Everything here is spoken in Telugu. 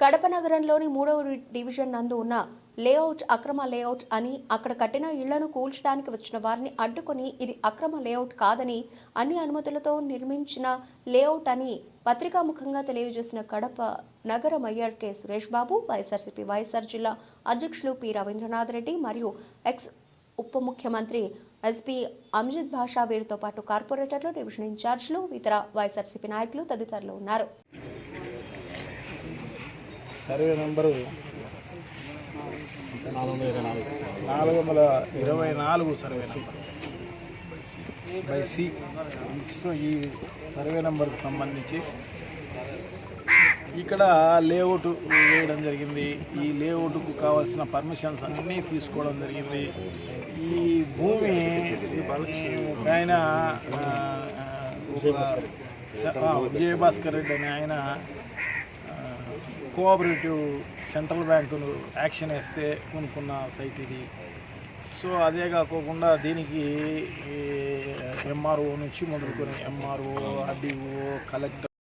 కడప నగరంలోని మూడవ డివిజన్ నందు ఉన్న లేఅవుట్ అక్రమ లేఅవుట్ అని అక్కడ కట్టిన ఇళ్ళను కూల్చడానికి వచ్చిన వారిని అడ్డుకొని ఇది అక్రమ లేఅవుట్ కాదని అన్ని అనుమతులతో నిర్మించిన లేఅవుట్ అని పత్రికాముఖంగా తెలియజేసిన కడప నగర mayor K. Suresh Babu YSRCP YSR జిల్లా అధ్యక్షులు పి. రవీంద్రనాథ్ రెడ్డి మరియు ఎక్స్ ఉప ముఖ్యమంత్రి ఎస్పీ అమ్జిద్ భాషా వీరితో పాటు కార్పొరేటర్లు డివిజన్ ఇన్ఛార్జ్లు ఇతర వైఎస్ఆర్సీపీ నాయకులు తదితరులు ఉన్నారు. సర్వే నెంబరు నాలుగు వందల ఇరవై నాలుగు survey number. By C. So ఈ సర్వే నెంబర్కి సంబంధించి ఇక్కడ లేఅవుట్ వేయడం జరిగింది. ఈ లేఅవుట్కు కావాల్సిన పర్మిషన్స్ అన్నీ తీసుకోవడం జరిగింది. ఈ భూమి ఆయన విజయభాస్కర్ రెడ్డి అని ఆయన కోఆపరేటివ్ సెంట్రల్ బ్యాంకులు యాక్షన్ వేస్తే కొనుక్కున్న సైట్ ఇది. సో అదే కాకోకుండా దీనికి ఎంఆర్ఓ నుంచి మొదలుకొని ఎంఆర్ఓ ఆర్డీఓ కలెక్టర్